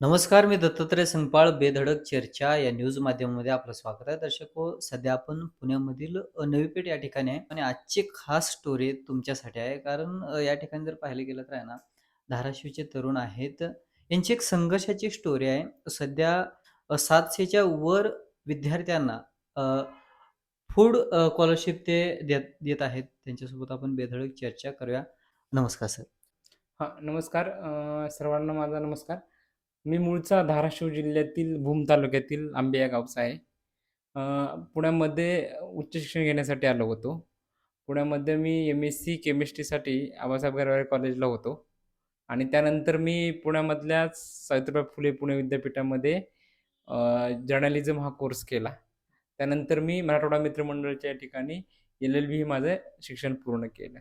नमस्कार, मी दत्तात्रय संगपाळ, बेधडक चर्चा या न्यूज माध्यमामध्ये आपलं स्वागत आहे. दर्शक हो, सध्या आपण पुण्यामधील अ, नवी पेठ या ठिकाणी आहे आणि आजची खास स्टोरी तुमच्यासाठी आहे. कारण अ, या ठिकाणी जर पाहिलं गेलं तर आहे ना, धाराशिवचे तरुण आहेत. यांची एक संघर्षाची स्टोरी आहे. सध्या अ, 700च्या वर विद्यार्थ्यांना अ, फूड अ, स्कॉलरशिप ते देत देत आहेत. त्यांच्यासोबत आपण बेधडक चर्चा करूया. नमस्कार सर. हां, नमस्कार. सर्वांना माझा नमस्कार. मी मूळचा धाराशिव जिल्ह्यातील भूम तालुक्यातील आंबे या गावचा आहे. पुण्यामध्ये उच्च शिक्षण घेण्यासाठी आलो होतो. पुण्यामध्ये मी एम-एस-सी केमिस्ट्रीसाठी आबासाहेब गरवारे कॉलेजला होतो आणि त्यानंतर मी पुण्यामधल्याच सावित्रीबाई फुले पुणे विद्यापीठामध्ये जर्नलिझम हा कोर्स केला. त्यानंतर मी मराठवाडा मित्रमंडळच्या या ठिकाणी एल-एल-बी हे माझं शिक्षण पूर्ण केलं.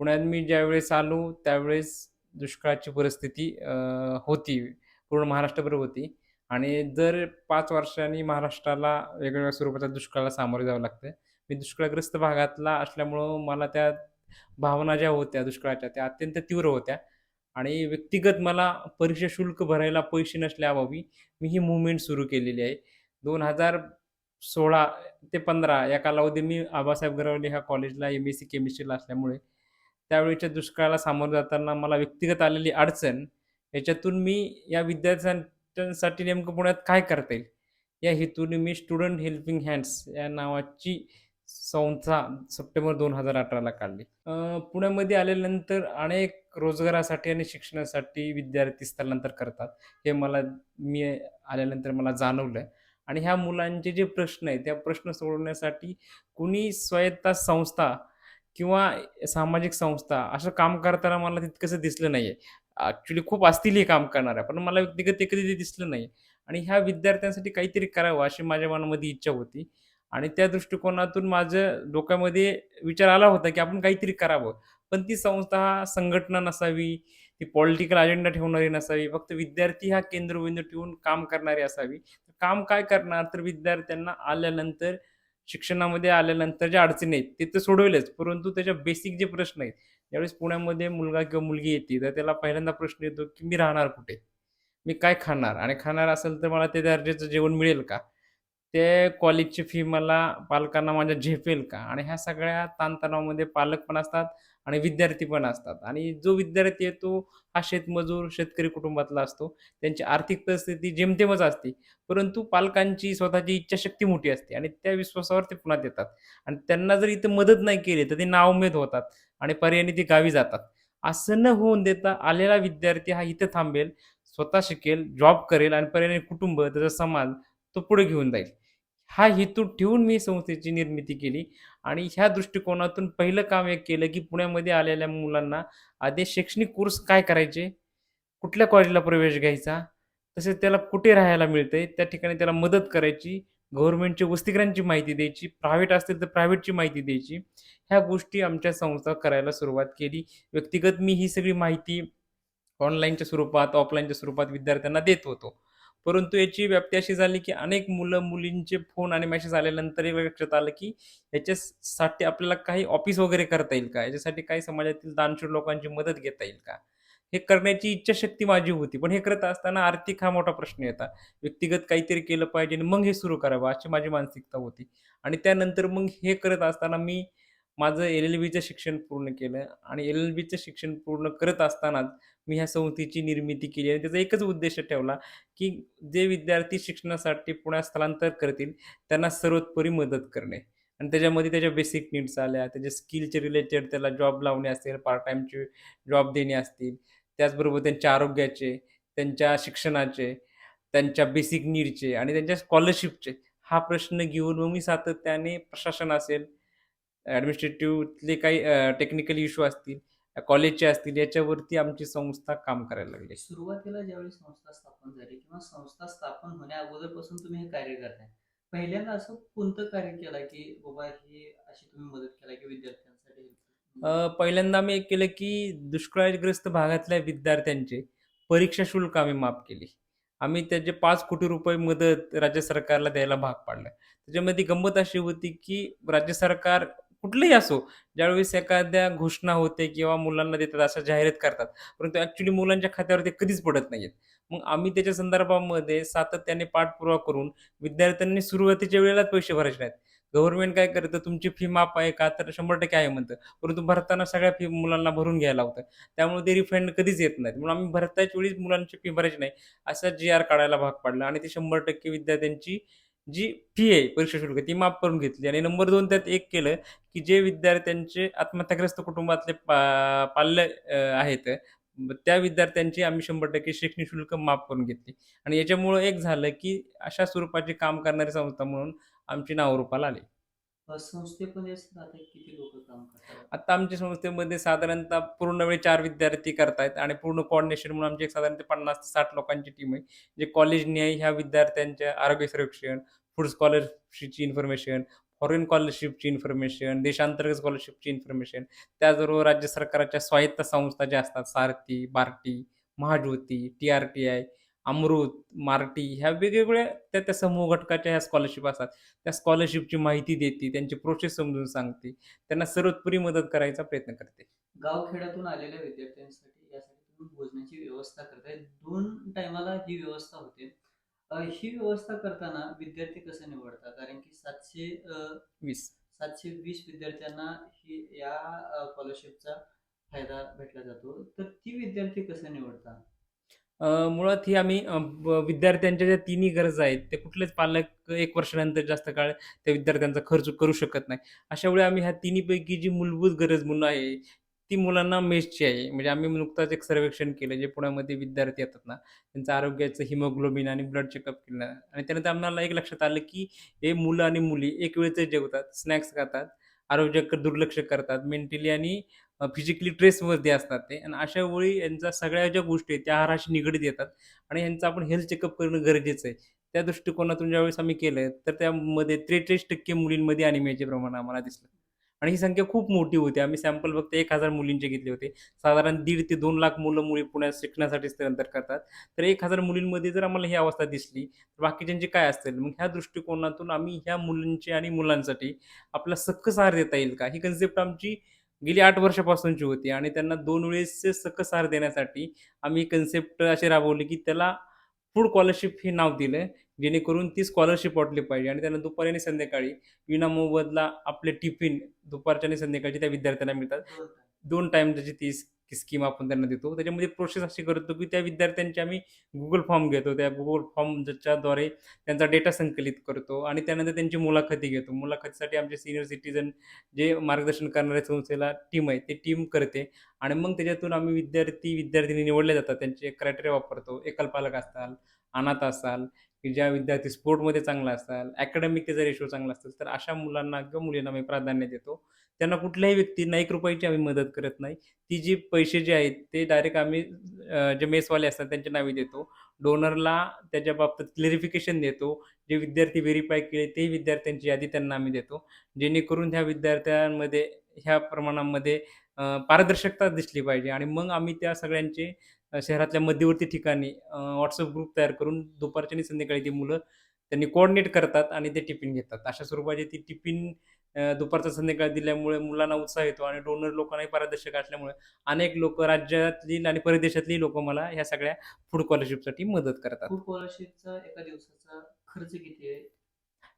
पुण्यात मी ज्यावेळेस आलो त्यावेळेस दुष्काळाची परिस्थिती होती. पूर्ण महाराष्ट्रभर होती आणि दर पाच वर्षांनी महाराष्ट्राला वेगवेगळ्या स्वरूपाच्या दुष्काळाला सामोरे जावं लागतं. मी दुष्काळग्रस्त भागातला असल्यामुळं मला त्या भावना ज्या होत्या दुष्काळाच्या त्या अत्यंत तीव्र होत्या आणि व्यक्तिगत मला परीक्षा शुल्क भरायला पैसे नसल्याअभावी मी ही मुवमेंट सुरू केलेली आहे. 2016 ते 15 या कालावधी मी आबासाहेब गरवले ह्या कॉलेजला एम-एस-सी केमिस्ट्रीला असल्यामुळे त्यावेळीच्या दुष्काळाला सामोरं जाताना मला व्यक्तिगत आलेली अडचण याच्यातून मी या विद्यार्थ्यांसाठी नेमकं पुण्यात काय करता येईल? या हेतूने मी स्टुडंट हेल्पिंग हँड्स या नावाची संस्था सप्टेंबर दोन हजार अठराला काढली. पुण्यामध्ये आल्यानंतर अनेक रोजगारासाठी आणि शिक्षणासाठी विद्यार्थी स्थलांतर करतात. हे मला मी आल्यानंतर मला जाणवलं आणि ह्या मुलांचे जे प्रश्न आहेत त्या प्रश्न सोडवण्यासाठी कुणी स्वायत्त संस्था किंवा सामाजिक संस्था असं काम करताना मला तितकंसं दिसलं नाहीये. ॲक्च्युली खूप असतील हे काम करणाऱ्या, पण मला व्यक्तिगत ते कधी ते दिसलं नाही. आणि ह्या विद्यार्थ्यांसाठी काहीतरी करावं अशी माझ्या मनामध्ये इच्छा होती. आणि त्या दृष्टिकोनातून माझ्या डोक्यामध्ये विचार आला होता, की आपण काहीतरी करावं. पण ती संस्था, संघटना नसावी, ती पॉलिटिकल अजेंडा ठेवणारी नसावी. फक्त विद्यार्थी हा केंद्रबिंदू ठेवून काम करणारी असावी. काम काय करणार तर विद्यार्थ्यांना आल्यानंतर शिक्षणामध्ये आल्यानंतर ज्या अडचणी आहेत, ते तर सोडवेलच, परंतु त्याच्या बेसिक जे प्रश्न आहेत, ज्यावेळेस पुण्यामध्ये मुलगा किंवा मुलगी येते, तर त्याला पहिल्यांदा प्रश्न येतो, की मी राहणार कुठे? मी काय खाणार? आणि खाणार असेल तर मला ते दर्जाचं जेवण मिळेल का? ते कॉलेजची फी मला पालकांना माझ्या झेपेल का? आणि ह्या सगळ्या ताणतणावामध्ये पालक पण असतात आणि विद्यार्थी पण असतात आणि जो विद्यार्थी आहे तो हा शेतमजूर, शेतकरी कुटुंबातला असतो. त्यांची आर्थिक परिस्थिती जेमतेमच असते. परंतु पालकांची स्वतःची इच्छाशक्ती मोठी असते आणि त्या विश्वासावर ते पुन्हा येतात आणि त्यांना जर इथं मदत नाही केली, तर ते नाउमेद होतात आणि पर्यायाने ते गावी जातात. असं न होऊन देता आलेला विद्यार्थी हा इथं थांबेल, स्वतः शिकेल, जॉब करेल आणि पर्यायाने कुटुंब, त्याचा समाज तो पुढे घेऊन जाईल. हा हेतू ठेवून मी संस्थेची निर्मिती केली आणि ह्या दृष्टिकोनातून पहिलं काम एक केलं, की पुण्यामध्ये आलेल्या मुलांना आधी शैक्षणिक कोर्स काय करायचे, कुठल्या कॉलेजला प्रवेश घ्यायचा, तसेच त्याला कुठे राहायला मिळतंय, त्या ठिकाणी त्याला मदत करायची, गव्हर्नमेंटची वसतिगृहांची माहिती द्यायची, प्रायव्हेट असतील तर प्रायव्हेटची माहिती द्यायची. ह्या गोष्टी आमच्या संस्था करायला सुरुवात केली. व्यक्तिगत मी ही सगळी माहिती ऑनलाईनच्या स्वरूपात, ऑफलाईनच्या स्वरूपात विद्यार्थ्यांना देत होतो. परंतु याची व्याप्ती अशी झाली, की अनेक मुलं-मुलींचे फोन आणि मेसेज आल्यानंतर एक लक्षात आलं, की याच्यासाठी आपल्याला काही ऑफिस वगैरे करता येईल का? याच्यासाठी काही समाजातील दानशूर लोकांची मदत घेता येईल का? हे करण्याची इच्छाशक्ती माझी होती. पण हे करत असताना आर्थिक हा मोठा प्रश्न येता. व्यक्तिगत काहीतरी केलं पाहिजे आणि मग हे सुरू करावं अशी माझी मानसिकता होती. आणि त्यानंतर मग हे करत असताना मी माझं एल-एल-बीचं शिक्षण पूर्ण केलं आणि एल-एल-बीचं शिक्षण पूर्ण करत असतानाच मी ह्या संस्थेची निर्मिती केली आणि त्याचा एकच उद्देश ठेवला, की जे विद्यार्थी शिक्षणासाठी पुण्यात स्थलांतर करतील, त्यांना सर्वोत्परी मदत करणे. आणि त्याच्यामध्ये त्याच्या बेसिक नीड्स आल्या, त्याच्या स्किलचे रिलेटेड त्याला जॉब लावणे असेल, पार्ट टाईमचे जॉब देणे असतील, त्याचबरोबर त्यांच्या आरोग्याचे, त्यांच्या शिक्षणाचे, त्यांच्या बेसिक नीडचे आणि त्यांच्या स्कॉलरशिपचे हा प्रश्न घेऊन मग मी सातत्याने प्रशासन असेल, ॲडमिनिस्ट्रेटिव्हले काही टेक्निकल इश्यू असतील, कॉलेजचे असतील, याच्यावरती आमची संस्था काम करायला लागली. सुरुवातीला ज्यावेळी संस्था स्थापन झाली किंवा संस्था स्थापन होण्या अगोदरपासून तुम्ही हे कार्य करताय. पहिल्यांदा असं कोणतं कार्य केलं, की बाबा ही अशी तुम्ही मदत केला, की विद्यार्थ्यांसाठी पहिल्यांदा आम्ही एक केलं, की दुष्काळग्रस्त भागातल्या विद्यार्थ्यांचे परीक्षा शुल्क आम्ही माफ केली. आम्ही त्याचे 5 कोटी रुपये मदत राज्य सरकारला द्यायला भाग पाडलं. त्याच्यामध्ये गंमत अशी होती, की राज्य सरकार कुठलंही असो, ज्यावेळेस एखाद्या घोषणा होते किंवा मुलांना देतात अशा जाहिरात करतात. परंतु ऍक्च्युली मुलांच्या खात्यावर ते कधीच पडत नाहीत मग आम्ही त्याच्या संदर्भामध्ये सातत्याने पाठपुरावा करून विद्यार्थ्यांनी सुरुवातीच्या वेळेलाच पैसे भरायचे नाहीत. गव्हर्नमेंट काय करतं, तुमची फी माफ आहे का? तर 100% आहे म्हणतं. परंतु भरताना सगळ्या फी मुलांना भरून घ्यायला होतं त्यामुळे ते रिफंड कधीच येत नाहीत. म्हणून आम्ही भरताच वेळी मुलांची फी भरायची नाही, असा जी-आर काढायला भाग पाडला आणि ते 100% विद्यार्थ्यांची जी फी आहे, परीक्षा शुल्क ती माफ करून घेतली आणि नंबर दोन त्यात एक केलं, की जे विद्यार्थ्यांचे आत्महत्याग्रस्त कुटुंबातले पा पाल्य आहेत, त्या विद्यार्थ्यांची आम्ही 100% शैक्षणिक शुल्क माफ करून घेतली आणि याच्यामुळं एक झालं, की अशा स्वरूपाचे काम करणारी संस्था म्हणून आमची नावरूपाला आली. संस्थेमध्ये आता किती लोक काम करतात? आता आमच्या संस्थेमध्ये साधारणतः पूर्ण वेळ चार विद्यार्थी करतायत आणि पूर्ण कॉर्डिनेशन म्हणून आमची एक साधारणतः 50 ते साठ लोकांची टीम आहे. जे कॉलेजनी ह्या विद्यार्थ्यांच्या आरोग्य सर्वेक्षण, फूड स्कॉलरशिपची इन्फॉर्मेशन, फॉरेन स्कॉलरशिपची इन्फॉर्मेशन, देशांतर्गत स्कॉलरशिपची इन्फॉर्मेशन, त्याचबरोबर राज्य सरकारच्या स्वायत्त संस्था ज्या असतात, Sarthi, Barti, Mahajyoti, T R T I, Amrut, Marti ह्या वेगवेगळ्या त्या त्या समूह घटकाच्या ह्या स्कॉलरशिप असतात. त्या स्कॉलरशिपची माहिती देते, त्यांची प्रोसेस समजून सांगते, त्यांना सर्वतोपरी मदत करायचा प्रयत्न करते. गावखेड्यातून आलेल्या विद्यार्थ्यांसाठी यासाठी तुम्ही भोजनाची व्यवस्था करताय. 2 टाईमाला ही व्यवस्था होते. ही व्यवस्था करताना विद्यार्थी कसं निवडता? कारण की 700 अ, 20 720 विद्यार्थ्यांना ही या स्कॉलरशिपचा फायदा भेटला जातो. तर ती विद्यार्थी कसं निवडता? अ, मुळात ही आम्ही अ, ब विद्यार्थ्यांच्या ज्या तिन्ही गरजा आहेत, ते कुठलेच पालक 1 वर्षानंतर जास्त काळ त्या विद्यार्थ्यांचा खर्च करू शकत नाही. अशा वेळी आम्ही ह्या तिन्हीपैकी जी मूलभूत गरज म्हणून आहे, ती मुलांना मेसची आहे. म्हणजे आम्ही नुकताच एक सर्वेक्षण केलं, जे पुण्यामध्ये विद्यार्थी येतात ना, त्यांचं आरोग्याचं हिमोग्लोबिन आणि ब्लड चेकअप केलं आणि त्यानंतर आम्हाला एक लक्षात आलं, की हे मुलं आणि मुली एक वेळचं जेवतात, स्नॅक्स खातात, आरोग्याकडे दुर्लक्ष करतात, मेंटली आणि फिजिकली ट्रेसमध्ये असतात ते आणि अशा वेळी यांचा सगळ्या ज्या गोष्टी आहेत, त्या आहाराशी निगडीत येतात आणि यांचं आपण हेल्थ चेकअप करणं गरजेचं आहे. त्या दृष्टिकोनातून ज्यावेळेस आम्ही केलं, तर त्यामध्ये 43% मुलींमध्ये अनिमियाचे प्रमाण आम्हाला दिसलं आणि ही संख्या खूप मोठी होती. आम्ही सॅम्पल फक्त एक हजार मुलींचे घेतले होते. साधारण दीड ते दोन लाख मुलं-मुली पुण्यात शिकण्यासाठी स्थलांतर करतात. तर एक हजार मुलींमध्ये जर आम्हाला ही अवस्था दिसली, तर बाकीच्यांची काय असेल? मग ह्या दृष्टिकोनातून आम्ही ह्या मुलींची आणि मुलांसाठी आपला सकस आहार देता येईल का? ही कन्सेप्ट आमची गेली 8 वर्षापासूनची होती आणि त्यांना 2 वेळेसचे सकस आहार देण्यासाठी आम्ही कन्सेप्ट अशी राबवली, की त्याला फूड स्कॉलरशिप हे नाव दिलं, जेणेकरून ती स्कॉलरशिप वाटली पाहिजे आणि त्यांना दुपारी आणि संध्याकाळी विनामोबदला आपले टिफिन दुपारच्या आणि संध्याकाळचे त्या विद्यार्थ्यांना मिळतात. 2 टाईम. 2 टाईम की स्कीम आपण त्यांना देतो. त्याच्यामध्ये प्रोसेस अशी करतो, की त्या विद्यार्थ्यांचे आम्ही गुगल फॉर्म घेतो. त्या गुगल फॉर्म ज्याच्याद्वारे त्यांचा डेटा संकलित करतो आणि त्यानंतर त्यांची मुलाखती घेतो. मुलाखतीसाठी आमचे सिनियर सिटीजन जे मार्गदर्शन करणाऱ्या संस्थेला टीम आहे, ते टीम करते आणि मग त्याच्यातून आम्ही विद्यार्थी, विद्यार्थिनी निवडले जातात. त्यांचे क्रायटेरिया वापरतो. एकलपालक असाल, अनाथ असाल, की ज्या विद्यार्थी स्पोर्टमध्ये चांगला असाल, अकॅडमिक त्याचा रेशो चांगला असेल, तर अशा मुलांना किंवा मुलींना आम्ही प्राधान्य देतो. त्यांना कुठल्याही व्यक्तींना ₹1 रुपयाची आम्ही मदत करत नाही. ती जी पैसे जे आहेत, ते डायरेक्ट आम्ही जे मेसवाले असतात त्यांच्या नावे देतो. डोनरला त्याच्या बाबतीत क्लेरिफिकेशन देतो. जे विद्यार्थी व्हेरीफाय केले, ते विद्यार्थ्यांची यादी त्यांना आम्ही देतो. जेणेकरून ह्या विद्यार्थ्यांमध्ये ह्या प्रमाणामध्ये पारदर्शकता दिसली पाहिजे आणि मग आम्ही त्या सगळ्यांचे शहरातल्या मध्यवर्ती ठिकाणी व्हॉट्सअप ग्रुप तयार करून दुपारच्या आणि संध्याकाळी ती मुलं त्यांनी कोऑर्डिनेट करतात आणि ते टिफिन घेतात. अशा स्वरूपाचे ती टिफिन दुपारचं संध्याकाळी दिल्यामुळे मुलांना उत्साह येतो आणि डोनर लोकांनाही पारदर्शक असल्यामुळे अनेक लोकं राज्यातील आणि परदेशातली लोकं मला ह्या सगळ्या फूड स्कॉलरशिपसाठी मदत करतात. फूड स्कॉलरशिपचा एका दिवसाचा खर्च किती आहे?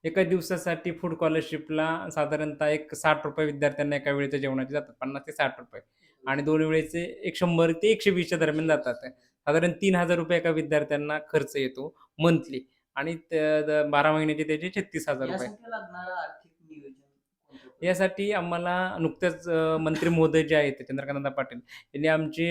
एका दिवसासाठी फूड स्कॉलरशिपला साधारणतः एक ₹60 विद्यार्थ्यांना एका वेळेच्या जेवणाचे जातात. ₹50 ते ₹60 आणि 2 वेळेचे एक 100 ते 120 च्या दरम्यान जातात. साधारण ₹3000 एका विद्यार्थ्यांना खर्च येतो मंथली आणि 12 महिन्याचे त्याचे ₹36,000 यासाठी लागणारं आर्थिक नियोजन कोणतं करता? यासाठी आम्हाला नुकत्याच मंत्री महोदय जे आहेत चंद्रकांत पाटील यांनी आमची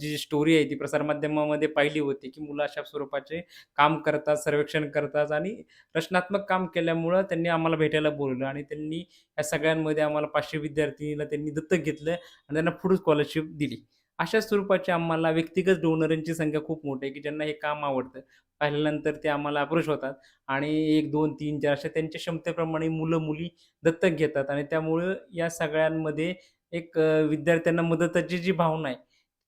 जी स्टोरी आहे ती प्रसारमाध्यमामध्ये पाहिली होती, की मुलं अशा स्वरूपाचे काम करतात, सर्वेक्षण करतात आणि रचनात्मक काम केल्यामुळं त्यांनी आम्हाला भेटायला बोलवलं आणि त्यांनी या सगळ्यांमध्ये आम्हाला पाचशे विद्यार्थिनीला त्यांनी दत्तक घेतलं आणि त्यांना पुढे स्कॉलरशिप दिली. अशा स्वरूपाची आम्हाला व्यक्तिगत डोनरांची संख्या खूप मोठी आहे, की ज्यांना हे काम आवडतं. पाहिल्यानंतर ते आम्हाला अप्रोच होतात. आणि 1, 2, 3, 4 अशा त्यांच्या क्षमतेप्रमाणे मुलं-मुली दत्तक घेतात. आणि त्यामुळं या सगळ्यांमध्ये एक विद्यार्थ्यांना मदताची जी भावना आहे,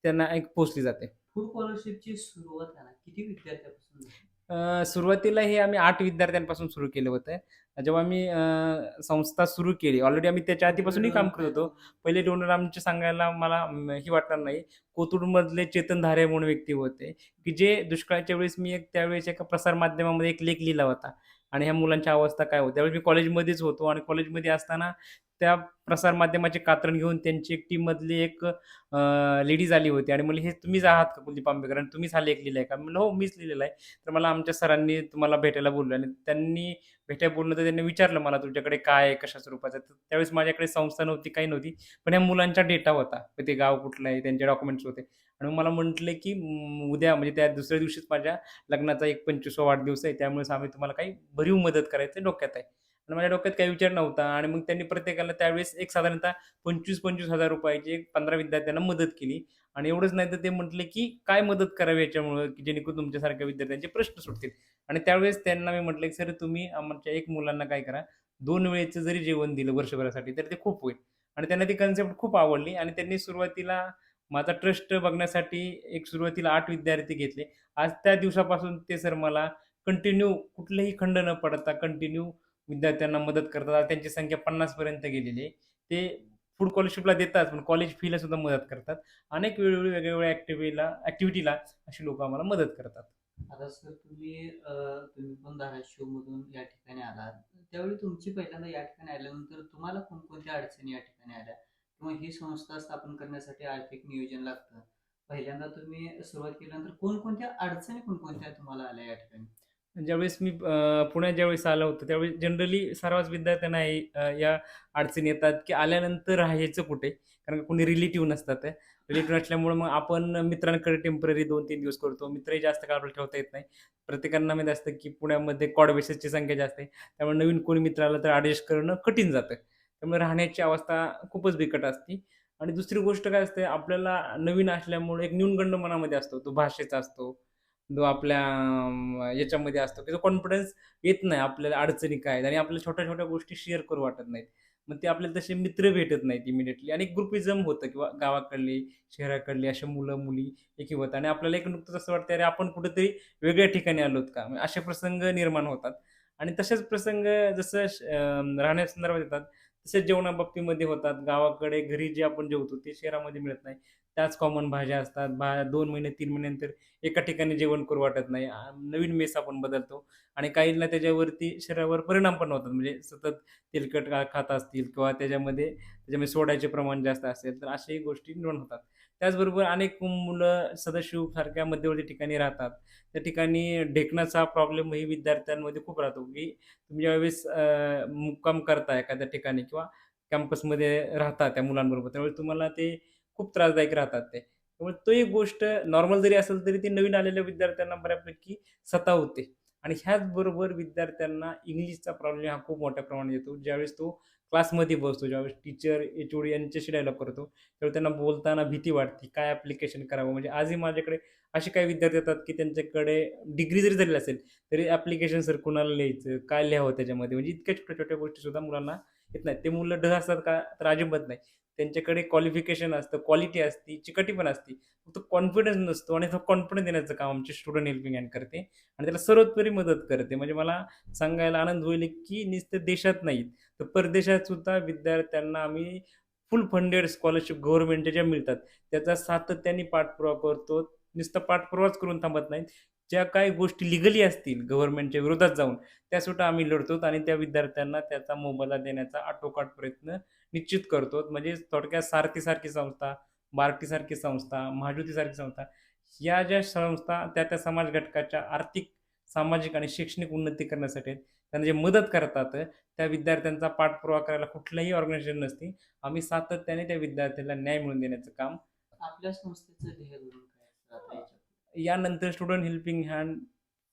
त्यांना एक पोहोचली जाते. फूड स्कॉलरशिपची सुरुवात किती विद्यार्थ्यापासून? अ, सुरुवातीला हे आम्ही 8 विद्यार्थ्यांपासून सुरू केलं होतं. जेव्हा आम्ही अ, संस्था सुरू केली, ऑलरेडी आम्ही त्याच्या आधीपासूनही काम करत होतो. पहिले डोनर आमचे सांगायला मला अं, वाटणार नाही. कोथरूडमधले चेतन धारे म्हणून व्यक्ती होते, की जे दुष्काळाच्या वेळेस मी एक त्यावेळेस एका प्रसार माध्यमामध्ये एक लेख लिहिला होता आणि ह्या मुलांच्या अवस्था काय होत्या त्यावेळेस मी कॉलेजमध्येच होतो आणि कॉलेजमध्ये असताना त्या प्रसार माध्यमाचे कात्रण घेऊन त्यांची एक टीममधली एक लेडीज आली होती आणि मला "हे तुम्हीच आहात का कुलदीप आंबेकर आणि तुम्हीच हा लेख लिहिलाय का?" म्हणलं, "हो, मीच लिहिलेला आहे." तर मला आमच्या सरांनी तुम्हाला भेटायला बोललो आणि त्यांनी भेटायला बोललं तर त्यांनी विचारलं मला, तुमच्याकडे काय आहे? कशा स्वरूपाचं तर त्यावेळेस माझ्याकडे संस्था नव्हती, काही नव्हती. पण ह्या मुलांचा डेटा होता. ते गाव कुठलं आहे, त्यांचे डॉक्युमेंट्स होते आणि मला म्हटले, की उद्या म्हणजे त्या दुसऱ्या दिवशीच माझ्या लग्नाचा एक 25वा वाढदिवस आहे. त्यामुळेच आम्ही तुम्हाला काही भरीव मदत करायचं डोक्यात आहे." आणि माझ्या डोक्यात काही विचार नव्हता आणि मग त्यांनी प्रत्येकाला त्यावेळेस एक साधारणतः पंचवीस पंचवीस हजार रुपयाची एक 15 विद्यार्थ्यांना मदत केली आणि एवढंच नाही तर ते म्हटले, की "काय मदत करावी याच्यामुळं, की जेणेकरून तुमच्यासारख्या विद्यार्थ्यांचे प्रश्न सुटतील." आणि त्यावेळेस त्यांना मी म्हटलं, की "सर तुम्ही आमच्या एक मुलांना काय करा, दोन वेळेचं जरी जेवण दिलं वर्षभरासाठी तर ते खूप होईल." आणि त्यांना ती कन्सेप्ट खूप आवडली आणि त्यांनी सुरुवातीला माझा ट्रस्ट बघण्यासाठी एक सुरुवातीला आठ विद्यार्थी घेतले. आज त्या दिवसापासून ते सर मला कंटिन्यू कुठलेही खंड न पडता कंटिन्यू विद्यार्थ्यांना मदत करतात. त्यांची संख्या 50 पर्यंत गेलेली आहे. ते फूड स्कॉलरशिपला देतात, पण कॉलेज फीला सुद्धा मदत करतात. अनेक वेळोवेळी वेगवेगळ्या ॲक्टिव्हिला ॲक्टिव्हिटीला अशी लोक आम्हाला मदत करतात. आता सर तुम्ही तुम्ही पण धाराशिवमधून या ठिकाणी आलात. त्यावेळी तुमची पहिल्यांदा या ठिकाणी आल्यानंतर तुम्हाला कोणकोणत्या अडचणी या ठिकाणी आल्या? किंवा ही संस्था स्थापन करण्यासाठी आर्थिक नियोजन लागतं. पहिल्यांदा तुम्ही सुरुवात केल्यानंतर कोणकोणत्या अडचणी कोणकोणत्या तुम्हाला आल्या या ठिकाणी? ज्यावेळेस मी अ, पुण्यात ज्यावेळेस आलो होतो, त्यावेळेस जनरली सर्वच विद्यार्थ्यांना हे अ, या अडचणी येतात, की आल्यानंतर राहायचं कुठे? कारण का कोणी रिलेटिव्ह नसतात. रिलेटिव्ह असल्यामुळे मग आपण मित्रांकडे टेंपररी 2-3 दिवस करतो. मित्रही जास्त काळ आपल्याला ठेवता येत नाही. प्रत्येकांना माहीत असतं, की पुण्यामध्ये कॉड बेसिसची संख्या जास्त आहे. त्यामुळे नवीन कोणी मित्र आलं तर ॲडजस्ट करणं कठीण जातं. त्यामुळे राहण्याची अवस्था खूपच बिकट असते. आणि दुसरी गोष्ट काय असते, आपल्याला नवीन असल्यामुळे एक न्यूनगंड मनामध्ये असतो. तो भाषेचा असतो. जो आपल्या याच्यामध्ये असतो, की जो कॉन्फिडन्स येत नाही आपल्याला अडचणी काय आहेत आणि आपल्याला छोट्या-छोट्या गोष्टी शेअर करू वाटत नाहीत. मग ते आपल्याला तसे मित्र भेटत नाहीत इमिडिएटली आणि ग्रुपिझम होतं किंवा गावाकडली, शहराकडली अशा मुलं-मुली एकी होतात आणि आपल्याला एक नुकतंच असं वाटतं, अरे आपण कुठेतरी वेगळ्या ठिकाणी आलोत का? असे प्रसंग निर्माण होतात आणि तसेच प्रसंग जसं श राहण्यासंदर्भात येतात, तसेच जेवणाबाबतीमध्ये होतात. गावाकडे घरी जे आपण जेवतो ते शहरामध्ये मिळत नाही. त्याच कॉमन भाज्या असतात. भा दोन महिने, तीन महिन्यानंतर एका ठिकाणी जेवण करू वाटत नाही. नवीन मेस आपण बदलतो आणि काहींना त्याच्यावरती शरीरावर परिणाम पण होतात. म्हणजे सतत तेलकट खात असतील किंवा त्याच्यामध्ये त्याच्यामध्ये सोड्याचे प्रमाण जास्त असेल, तर अशाही गोष्टी निर्माण होतात. त्याचबरोबर अनेक मुलं सदाशिवसारख्या मध्यवर्ती ठिकाणी राहतात. त्या ठिकाणी ढेकणाचा प्रॉब्लेमही विद्यार्थ्यांमध्ये खूप राहतो, की तुम्ही ज्यावेळेस मुक्काम करता एखाद्या ठिकाणी किंवा कॅम्पसमध्ये राहता त्या मुलांबरोबर, त्यावेळेस तुम्हाला ते खूप त्रासदायक राहतात ते. त्यामुळे तो एक गोष्ट नॉर्मल जरी असेल तरी ती नवीन आलेल्या विद्यार्थ्यांना बऱ्यापैकी सतावते आणि ह्याचबरोबर विद्यार्थ्यांना इंग्लिशचा प्रॉब्लेम हा खूप मोठ्या प्रमाणात येतो. ज्यावेळेस तो क्लासमध्ये बसतो, ज्यावेळेस टीचर, एच-ओ-डी यांच्याशी डायलॉग करतो, त्यावेळी त्यांना बोलताना भीती वाटते. काय ॲप्लिकेशन करावं? म्हणजे आजही माझ्याकडे असे काही विद्यार्थी येतात, की त्यांच्याकडे डिग्री जरी झालेली असेल, तरी ॲप्लिकेशन सर कुणाला लिहायचं? काय लिहावं त्याच्यामध्ये? म्हणजे इतक्या छोट्या-छोट्या गोष्टीसुद्धा मुलांना येत नाहीत. ते मुलं ढ असतात का? तर अजिबात नाही. त्यांच्याकडे क्वालिफिकेशन असतं, क्वालिटी असते, चिकटी पण असते. फक्त कॉन्फिडन्स नसतो आणि तो कॉन्फिडन्स देण्याचं काम आमची स्टुडंट हेल्पिंग हँड करते आणि त्याला सर्वोत्परी मदत करते. म्हणजे मला सांगायला आनंद होईल, की नुसतं देशात नाहीत, तर परदेशात सुद्धा विद्यार्थ्यांना आम्ही फुल फंडेड स्कॉलरशिप गव्हर्नमेंटच्या ज्या मिळतात, त्याचा सातत्याने पाठपुरावा करतो. नुसता पाठपुरावाच करून थांबत नाहीत. ज्या काही गोष्टी लीगली असतील गव्हर्नमेंटच्या विरोधात जाऊन, त्यासुद्धा आम्ही लढतो आणि त्या विद्यार्थ्यांना त्याचा मोबदला देण्याचा आटोकाट प्रयत्न निश्चित करतो. म्हणजे थोडक्यात सारथीसारखी संस्था, बार्टीसारखी संस्था, महाज्योतीसारखी संस्था, या ज्या संस्था त्या त्या समाज घटकाच्या आर्थिक, सामाजिक आणि शैक्षणिक उन्नती करण्यासाठी. त्यांना जे मदत करतात, त्या विद्यार्थ्यांचा पाठपुरावा करायला कुठलंही ऑर्गनायझेशन नसते. आम्ही सातत्याने त्या विद्यार्थ्याला न्याय मिळवून देण्याचं काम आपल्या संस्थेचं यानंतर स्टुडंट हेल्पिंग हँड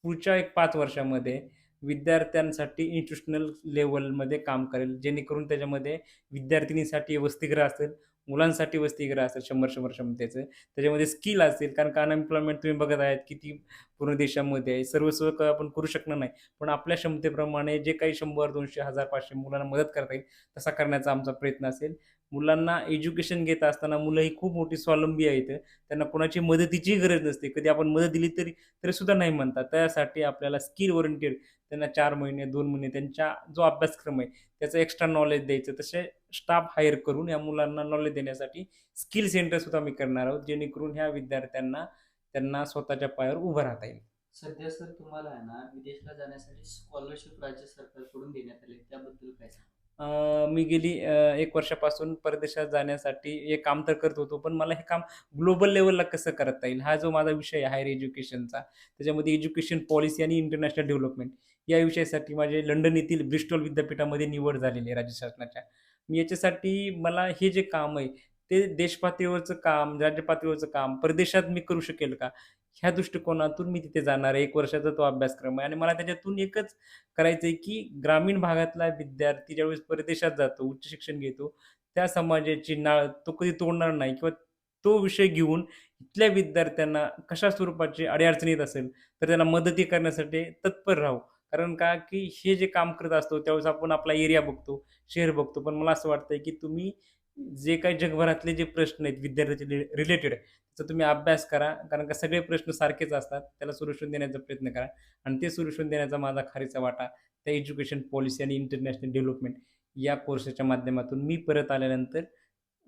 पुढच्या एक पाच वर्षामध्ये विद्यार्थ्यांसाठी इन्स्टिट्युशनल लेवलमध्ये काम करेल. जेणेकरून त्याच्यामध्ये विद्यार्थिनीसाठी वसतिगृह असेल, मुलांसाठी वसतिगृह असेल शंभर शंभर क्षमतेचं. त्याच्यामध्ये स्किल असेल कारण का अनएम्प्लॉयमेंट तुम्ही बघत आहात किती पूर्ण देशामध्ये आहे. सर्व-सर्व आपण करू शकणार नाही. पण आपल्या क्षमतेप्रमाणे जे काही शंभर दोनशे हजार पाचशे मुलांना मदत करता येईल, तसा करण्याचा आमचा प्रयत्न असेल. मुलांना एज्युकेशन घेत असताना मुलं ही खूप मोठी स्वावलंबी आहेत त्यांना कोणाची मदतीची गरज नसते कधी आपण मदत दिली तरी तरी सुद्धा नाही म्हणतात त्यासाठी आपल्याला स्किल ओरिएंटेड त्यांना चार महिने दोन महिने त्यांच्या जो अभ्यासक्रम आहे त्याचं एक्स्ट्रा नॉलेज द्यायचं. तसे स्टाफ हायर करून या मुलांना नॉलेज देण्यासाठी स्किल सेंटर सुद्धा आम्ही करणार आहोत जेणेकरून ह्या विद्यार्थ्यांना त्यांना स्वतःच्या पायावर उभं राहता येईल. सध्या सर तुम्हाला आहे ना विदेशला जाण्यासाठी स्कॉलरशिप राज्य सरकारकडून देण्यात आले त्याबद्दल मी गेली एक वर्षापासून परदेशात जाण्यासाठी हे काम तर करत होतो पण मला हे काम ग्लोबल लेवलला कसं करता येईल? हा जो माझा विषय आहे हायर एज्युकेशनचा त्याच्यामध्ये एज्युकेशन पॉलिसी आणि इंटरनॅशनल डेव्हलपमेंट या विषयासाठी माझे लंडन येथील ब्रिस्टॉल विद्यापीठामध्ये निवड झालेली आहे राज्य शासनाच्या. मी याच्यासाठी मला हे जे काम आहे ते देशपातळीवरचं काम राज्य पातळीवरचं काम परदेशात मी करू शकेल का? ह्या दृष्टिकोनातून मी तिथे जाणार आहे. एक वर्षाचा तो अभ्यासक्रम आहे. आणि मला त्याच्यातून एकच करायचं आहे की ग्रामीण भागातला विद्यार्थी ज्यावेळेस परदेशात जातो उच्च शिक्षण घेतो त्या समाजाची नाळ तो कधी तोडणार नाही किंवा तो विषय घेऊन इथल्या विद्यार्थ्यांना कशा स्वरूपाची अडीअडचणी येत असेल तर त्यांना मदती करण्यासाठी तत्पर राहू कारण का की हे जे काम करत असतो त्यावेळेस आपण आपला एरिया बघतो शहर बघतो. पण मला असं वाटतंय की तुम्ही जे काही जगभरातले जे प्रश्न आहेत विद्यार्थ्याचे रिलेटेड तर तुम्ही अभ्यास करा कारण का सगळे प्रश्न सारखेच असतात त्याला सोल्युशन देण्याचा प्रयत्न करा. आणि ते सोल्युशन देण्याचा माझा खारीचा वाटा त्या एज्युकेशन पॉलिसी आणि इंटरनॅशनल डेव्हलपमेंट या कोर्सच्या माध्यमातून मी परत आल्यानंतर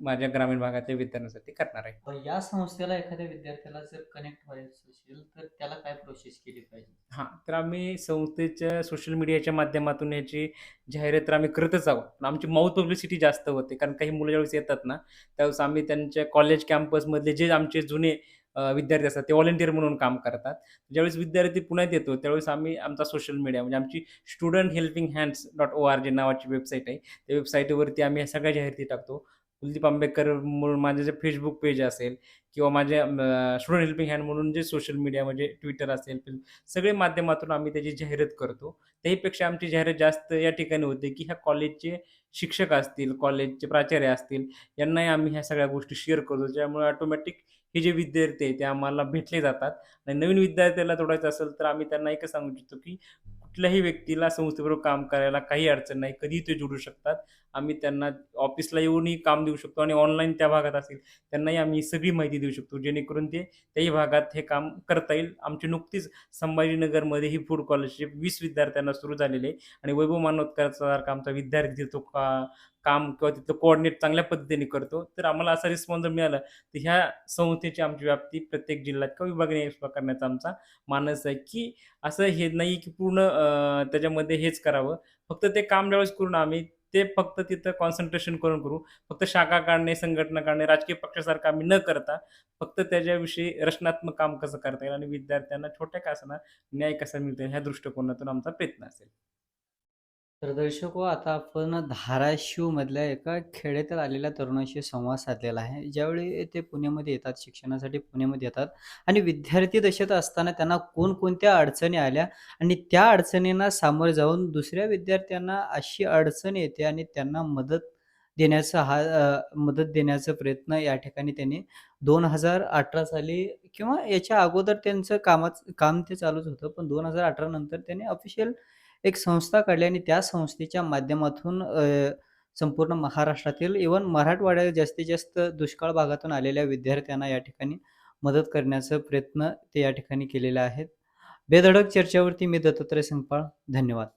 माझ्या ग्रामीण भागातल्या विद्यार्थ्यांसाठी करणार आहे. पण या संस्थेला एखाद्या विद्यार्थ्याला जर कनेक्ट व्हायचं असेल तर त्याला काय प्रोसेस केली पाहिजे? हां तर आम्ही संस्थेच्या सोशल मीडियाच्या माध्यमातून याची जाहिरात तर आम्ही करतच आहोत. पण आमची माउथ पब्लिसिटी जास्त होते कारण काही मुलं ज्यावेळेस येतात ना त्यावेळेस आम्ही त्यांच्या कॉलेज कॅम्पसमधले जे आमचे जुने विद्यार्थी असतात ते व्हॉलेंटिअर म्हणून काम करतात. ज्यावेळेस विद्यार्थी पुण्यात येतो त्यावेळेस आम्ही आमचा सोशल मीडिया म्हणजे आमची student helping hands dot O R G नावाची वेबसाईट आहे. त्या वेबसाईटवरती आम्ही ह्या सगळ्या जाहिराती टाकतो. कुलदीप आंबेडकर म्हणून माझे जे फेसबुक पेज असेल किंवा माझे स्टुडंट हेल्पिंग हँड म्हणून जे सोशल मीडिया म्हणजे ट्विटर असेल सगळे माध्यमातून आम्ही त्याची जाहिरात करतो. त्याहीपेक्षा आमची जाहिरात जास्त या ठिकाणी होते की ह्या कॉलेजचे शिक्षक असतील कॉलेजचे प्राचार्य असतील यांनाही आम्ही ह्या सगळ्या गोष्टी शेअर करतो. ज्यामुळे ऑटोमॅटिक हे जे विद्यार्थी आहे ते आम्हाला भेटले जातात. आणि नवीन विद्यार्थ्याला जोडायचं असेल तर आम्ही त्यांना एकच सांगू इच्छितो की कुठल्याही व्यक्तीला संस्थेबरोबर काम करायला काही अडचण नाही. कधीही ते जोडू शकतात. आम्ही त्यांना ऑफिसला येऊनही काम देऊ शकतो आणि ऑनलाईन त्या भागात असेल त्यांनाही आम्ही सगळी माहिती देऊ शकतो जेणेकरून ते त्याही भागात हे काम करता येईल. आमची नुकतीच संभाजीनगरमध्ये ही फूड स्कॉलरशिप वीस विद्यार्थ्यांना सुरू झालेली आहे आणि वैभव मानोतकरसारखा आमचा विद्यार्थी तो का काम किंवा तिथलं कोऑर्डिनेट चांगल्या पद्धतीने करतो. तर आम्हाला असा रिस्पॉन्स जर मिळाला तर ह्या संस्थेची आमची व्याप्ती प्रत्येक जिल्ह्यात किंवा विभागीय करण्याचा आमचा मानस आहे की असं हे नाही की पूर्ण त्याच्यामध्ये हेच करावं. फक्त ते काम ज्यावेळेस करून आम्ही ते फक्त तिथं कॉन्सन्ट्रेशन करून करू. फक्त शाखा काढणे संघटना काढणे राजकीय पक्षासारखं आम्ही न करता फक्त त्याच्याविषयी रचनात्मक काम कसं करता येईल आणि विद्यार्थ्यांना छोट्या का असणार न्याय कसा मिळतो ह्या दृष्टिकोनातून आमचा प्रयत्न असेल. तर दर्शको हो, आता आपण धाराशिवमधल्या एका खेड्यातील आलेल्या तरुणाशी संवाद साधलेला आहे. ज्यावेळी ते पुण्यामध्ये येतात शिक्षणासाठी पुण्यामध्ये येतात आणि विद्यार्थी दशेत असताना त्यांना कोणकोणत्या अडचणी आल्या आणि त्या अडचणींना सामोरे जाऊन दुसऱ्या विद्यार्थ्यांना अशी अडचण येते आणि त्यांना मदत देण्याचा हा अ, मदत देण्याचा प्रयत्न या ठिकाणी त्यांनी दोन हजार अठरा साली किंवा याच्या अगोदर त्यांचं कामाचं काम ते चालूच होतं. पण दोन हजार अठरा नंतर त्यांनी ऑफिशियल एक संस्था काढली आणि त्या संस्थेच्या माध्यमातून अ, संपूर्ण महाराष्ट्रातील इव्हन मराठवाड्यात जास्तीत जास्त दुष्काळ भागातून आलेल्या विद्यार्थ्यांना या ठिकाणी मदत करण्याचा प्रयत्न ते या ठिकाणी केलेला आहेत. बेधडक चर्चेवरती मी दत्तात्रय संगपाळ. धन्यवाद.